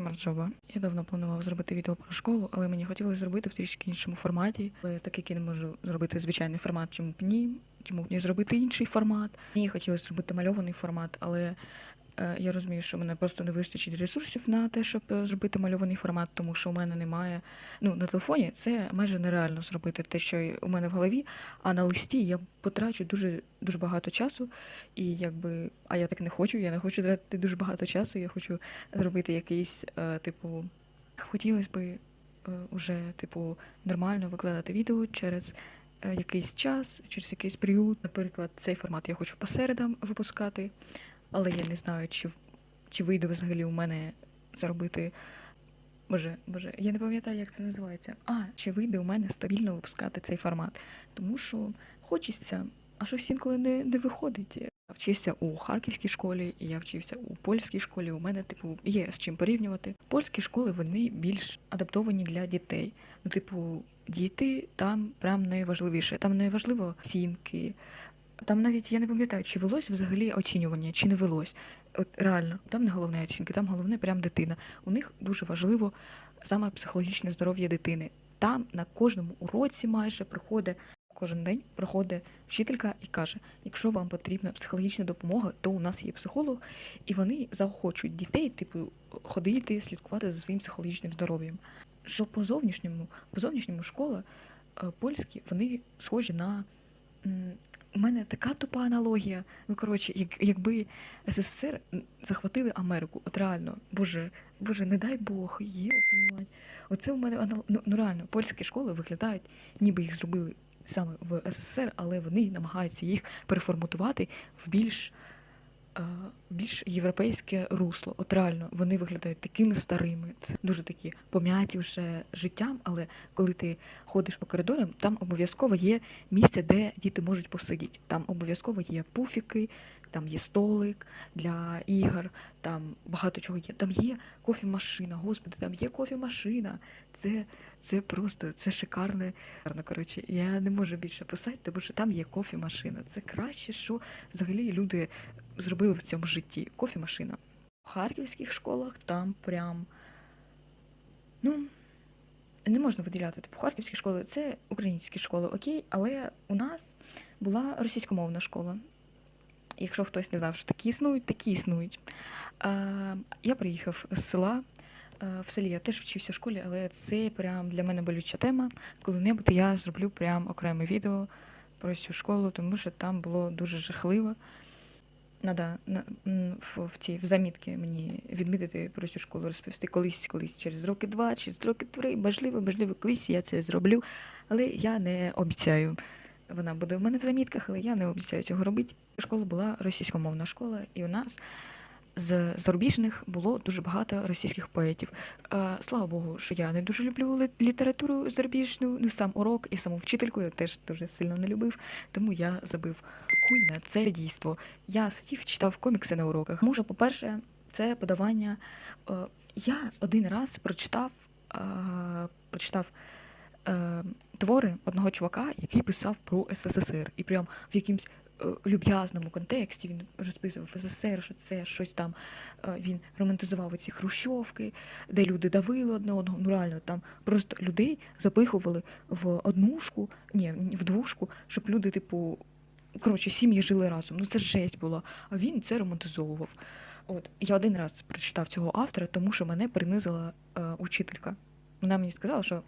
Марджоба. Я давно планував зробити відео про школу, але мені хотілося зробити в трішки іншому форматі. Але так як я не можу зробити звичайний формат, чому б ні, чому б не зробити інший формат. Мені хотілося зробити мальований формат, але я розумію, що мене просто не вистачить ресурсів на те, щоб е, зробити мальований формат, тому що у мене немає. Ну, на телефоні це майже нереально зробити те, що у мене в голові, а на листі я потрачу дуже дуже багато часу. І якби, а я так не хочу, я не хочу тратити дуже багато часу, я хочу зробити якийсь, е, типу, хотілося би е, уже, типу, нормально викладати відео через е, якийсь час, через якийсь період. Наприклад, цей формат я хочу по середам випускати, але я не знаю, чи, чи вийде взагалі у мене зробити. Боже, боже, я не пам'ятаю, як це називається. А, чи вийде у мене стабільно випускати цей формат? Тому що хочеться, а щось інколи не, не виходить. Я вчився у харківській школі, я вчився у польській школі. У мене, типу, є з чим порівнювати. Польські школи вони більш адаптовані для дітей. Ну, типу, діти там прям найважливіше. Там не важливо оцінки. Там навіть я не пам'ятаю, чи велось взагалі оцінювання, чи не велось. От реально, там не головне оцінки, там головне прям дитина. У них дуже важливо саме психологічне здоров'я дитини. Там на кожному уроці майже приходить кожен день приходить вчителька і каже: якщо вам потрібна психологічна допомога, то у нас є психолог, і вони заохочують дітей, типу, ходити, слідкувати за своїм психологічним здоров'ям. Що по зовнішньому, по зовнішньому школа е, польські, вони схожі на. У мене така тупа аналогія. Ну коротше, як, якби СССР захватили Америку, от реально, боже, боже, не дай Бог, є обзивань. Оце у мене анал... ну, ну реально, польські школи виглядають, ніби їх зробили саме в СССР, але вони намагаються їх переформатувати в більш, більш європейське русло. От реально, вони виглядають такими старими. Це дуже такі пом'яті вже життям, але коли ти ходиш по коридорам, там обов'язково є місце, де діти можуть посидіти. Там обов'язково є пуфіки, там є столик для ігор, там багато чого є. Там є кофемашина, господи, там є кофемашина. Це, це просто це шикарне. Коротше, я не можу більше писати, тому що там є кофемашина. Це краще, що взагалі люди зробили в цьому житті. Кофемашина. В харківських школах там прям. Ну, не можна виділяти типу харківські школи, це українські школи, окей, але у нас була російськомовна школа. Якщо хтось не знав, що такі існують, такі існують. Я приїхав з села. В селі я теж вчився в школі, але це прям для мене болюча тема. Коли-небудь я зроблю прям окреме відео про цю школу, тому що там було дуже жахливо. Надо в, ці в замітки мені відмітити про цю школу, розповісти колись, колись через роки два, через роки три. Можливо, можливо, колись я це зроблю, але я не обіцяю. Вона буде в мене в замітках, але я не обіцяю цього робити. Школа була російськомовна школа, і у нас з зарубіжних було дуже багато російських поетів. Слава Богу, що я не дуже люблю лі- літературу зарубіжну, ну сам урок і саму вчительку я теж дуже сильно не любив, тому я забив хуй на це дійство. Я сидів, читав комікси на уроках. Може, по-перше, це подавання. е, Я один раз прочитав, прочитав е, твори одного чувака, який писав про СССР. І прям в якимсь е, люб'язному контексті він розписував СССР, що це щось там. е, Він романтизував ці хрущовки, де люди давили одне одного. Ну реально там просто людей запихували в однушку, ні, в двушку, щоб люди, типу, коротше, сім'ї жили разом. Ну це жесть була. А він це романтизовував. От я один раз прочитав цього автора, тому що мене принизила е, учителька. Вона мені сказала, що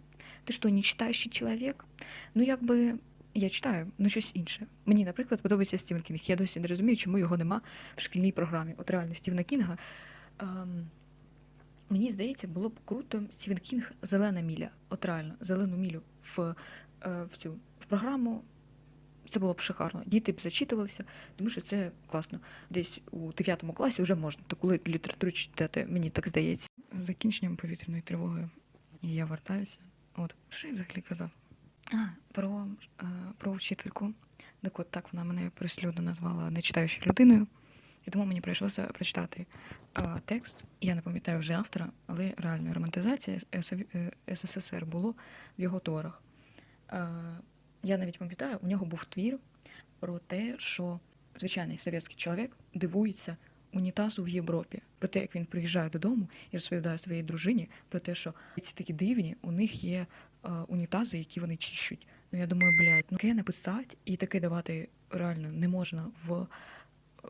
ти що, не читаючий чоловік? Ну, якби я читаю, ну щось інше. Мені, наприклад, подобається Стівен Кінг. Я досі не розумію, чому його нема в шкільній програмі. От реально Стівена Кінга. Ем, мені здається, було б круто Стівен Кінг Зелена міля. От реально, зелену мілю в, е, в цю в програму. Це було б шикарно. Діти б зачитувалися, тому що це класно. Десь у 9 класі вже можна таку літературу читати, мені так здається. Закінченням повітряної тривоги я вертаюся. От, що я взагалі казав? А, про, е, про вчительку. Так от так вона мене прислюдно назвала нечитаючою людиною. І тому мені прийшлося прочитати е, текст. Я не пам'ятаю вже автора, але реально романтизація е, СССР було в його творах. Е, я навіть пам'ятаю, у нього був твір про те, що звичайний совєтський чоловік дивується унітазу в Європі. Про те, як він приїжджає додому і розповідає своїй дружині про те, що ці такі дивні, у них є е, унітази, які вони чищуть. Ну я думаю, блядь, ну таке написати і таке давати реально не можна в,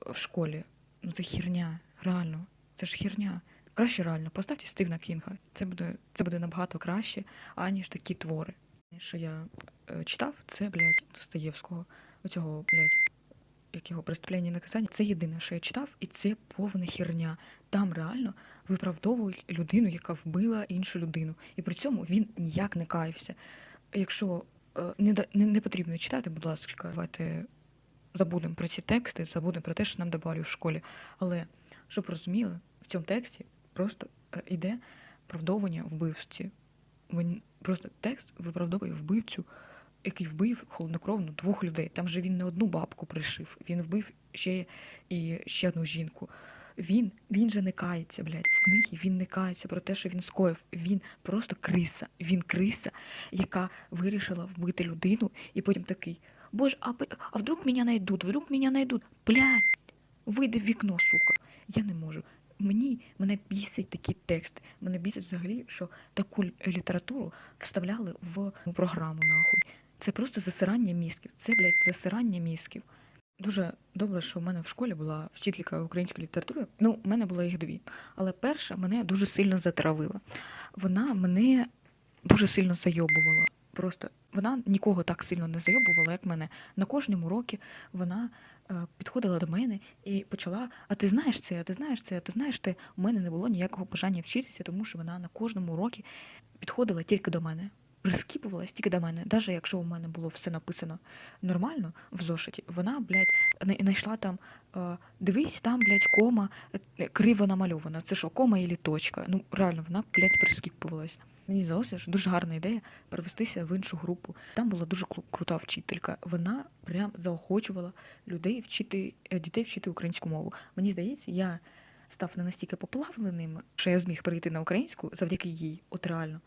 в школі. Ну це херня, реально. Це ж херня. Краще реально, поставте Стивена Кінга. Це буде, це буде набагато краще, аніж такі твори. Що я е, читав, це, блядь, Достоєвського. Оцього, блядь, як його преступлення і наказання. Це єдине, що я читав, і це повна херня. Там реально виправдовують людину, яка вбила іншу людину. І при цьому він ніяк не каявся. Якщо е, не, не, не потрібно читати, будь ласка, давайте забудемо про ці тексти, забудемо про те, що нам давали в школі. Але щоб розуміли, в цьому тексті просто е, йде виправдовування вбивці. Він просто текст виправдовує вбивцю, який вбив холоднокровно двох людей. Там же він не одну бабку пришив, він вбив ще і ще одну жінку. Він, він же не кається, блядь, в книгі він не кається про те, що він скоїв. Він просто криса. Він криса, яка вирішила вбити людину, і потім такий. Боже, а, а вдруг мене знайдуть, вдруг мене знайдуть. Блядь, вийди в вікно, сука. Я не можу. Мені мене бісить такі тексти. Мене бісить взагалі, що таку літературу вставляли в програму нахуй. Це просто засирання мізків. Це, блядь, засирання мізків. Дуже добре, що в мене в школі була вчителька української літератури. Ну, в мене було їх дві. Але перша мене дуже сильно затравила. Вона мене дуже сильно зайобувала. Просто вона нікого так сильно не зайобувала, як мене. На кожному уроці вона е, підходила до мене і почала: А ти знаєш це, а ти знаєш це, а ти знаєш те. У мене не було ніякого бажання вчитися, тому що вона на кожному уроці підходила тільки до мене. Прискіпувалась тільки до мене, навіть якщо у мене було все написано нормально в зошиті, вона, блядь, знайшла там, е, дивись, там, блядь, кома е, криво намальована. Це що, кома і точка? Ну, реально, вона, блядь, прискіпувалась. Мені здалося, що дуже гарна ідея перевестися в іншу групу. Там була дуже кру- крута вчителька. Вона прям заохочувала людей вчити е, дітей вчити українську мову. Мені здається, я став не настільки поплавленим, що я зміг перейти на українську завдяки їй. От реально,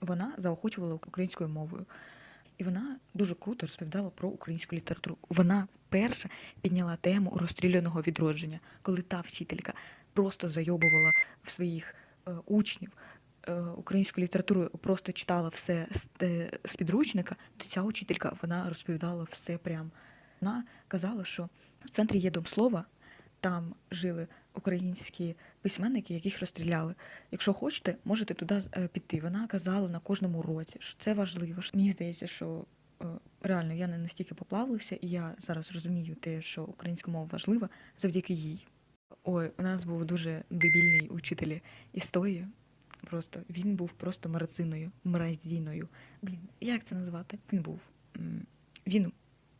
вона заохочувала українською мовою. І вона дуже круто розповідала про українську літературу. Вона перша підняла тему розстріляного відродження, коли та вчителька просто зайобувала в своїх е, учнів е, українську літературу, просто читала все з, е, з підручника, то ця учителька вона розповідала все прям. Вона казала, що в центрі є дом слова, там жили українські письменники, яких розстріляли. Якщо хочете, можете туди е, піти. Вона казала на кожному уроці, що це важливо. Мені здається, що е, реально я не настільки поплавилася, і я зараз розумію те, що українська мова важлива завдяки їй. Ой, у нас був дуже дебільний учитель історії. Просто він був просто мразиною, мразіною. Блін, як це назвати? Він був. Він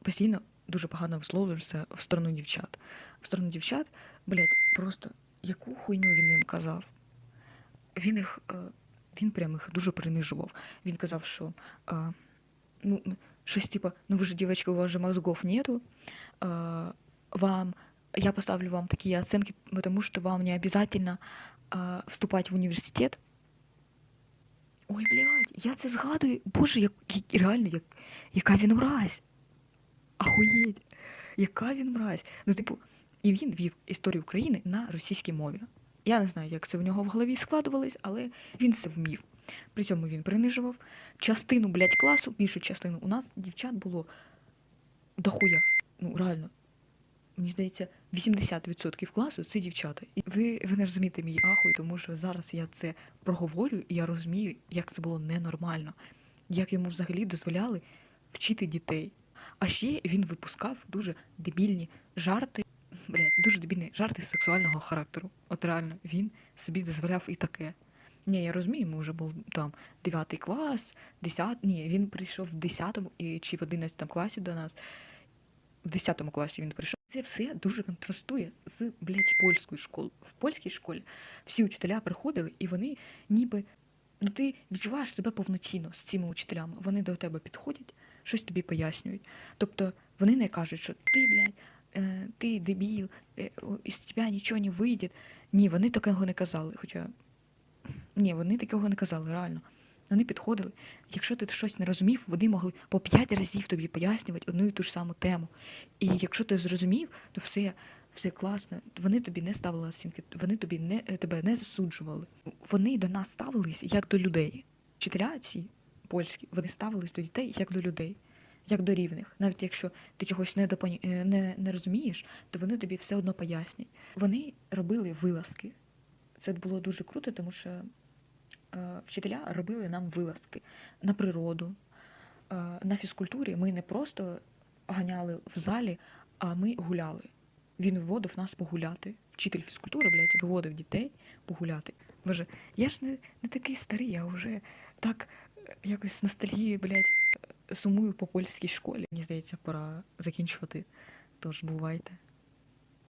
постійно дуже погано висловлювався в сторону дівчат. В сторону дівчат, блядь, просто яку хуйню він їм казав. Він їх, е, він прям їх дуже принижував. Він казав, що е, ну, щось типа, ну ви ж, девочки, у вас же мозгов нету. Е, вам, я поставлю вам такие оценки, потому что вам не обязательно е, вступать в університет. Ой, блядь, я це згадую. Боже, як, як- реально, як, яка він мразь. Ахуєть, яка він мразь. Ну, типу, і він вів історію України на російській мові. Я не знаю, як це в нього в голові складувалось, але він це вмів. При цьому він принижував частину, блядь, класу, більшу частину. У нас дівчат було дохуя. Ну, реально. Мені здається, 80% класу це дівчата. І ви, ви не розумієте мій ахуй, тому що зараз я це проговорю, і я розумію, як це було ненормально. Як йому взагалі дозволяли вчити дітей. А ще він випускав дуже дебільні жарти, блядь, дуже дебільні жарти сексуального характеру. От реально, він собі дозволяв і таке. Ні, я розумію, ми вже був там 9 клас, 10, ні, він прийшов в 10 і, чи в 11 класі до нас. В 10 класі він прийшов. Це все дуже контрастує з, блядь, польської школи. В польській школі всі учителя приходили, і вони ніби. Ну, ти відчуваєш себе повноцінно з цими учителями. Вони до тебе підходять, щось тобі пояснюють. Тобто вони не кажуть, що ти, блядь, е, ти дебіл, е, із тебе нічого не вийде. Ні, вони такого не казали. Хоча ні, вони такого не казали, реально. Вони підходили. Якщо ти щось не розумів, вони могли по п'ять разів тобі пояснювати одну і ту ж саму тему. І якщо ти зрозумів, то все, все класно. Вони тобі не ставили оцінки, вони тобі не тебе не засуджували. Вони до нас ставились як до людей. Вчителя ці польські, вони ставились до дітей як до людей, як до рівних. Навіть якщо ти чогось не, допоні... е, не, не розумієш, то вони тобі все одно пояснять. Вони робили вилазки. Це було дуже круто, тому що е, вчителя робили нам вилазки на природу. Е, на фізкультурі ми не просто ганяли в залі, а ми гуляли. Він виводив нас погуляти. Вчитель фізкультури, блядь, виводив дітей погуляти. Боже, я ж не, не такий старий, я вже так якось з ностальгії, блядь, е, сумую по польській школі. Мені здається, пора закінчувати. Тож бувайте.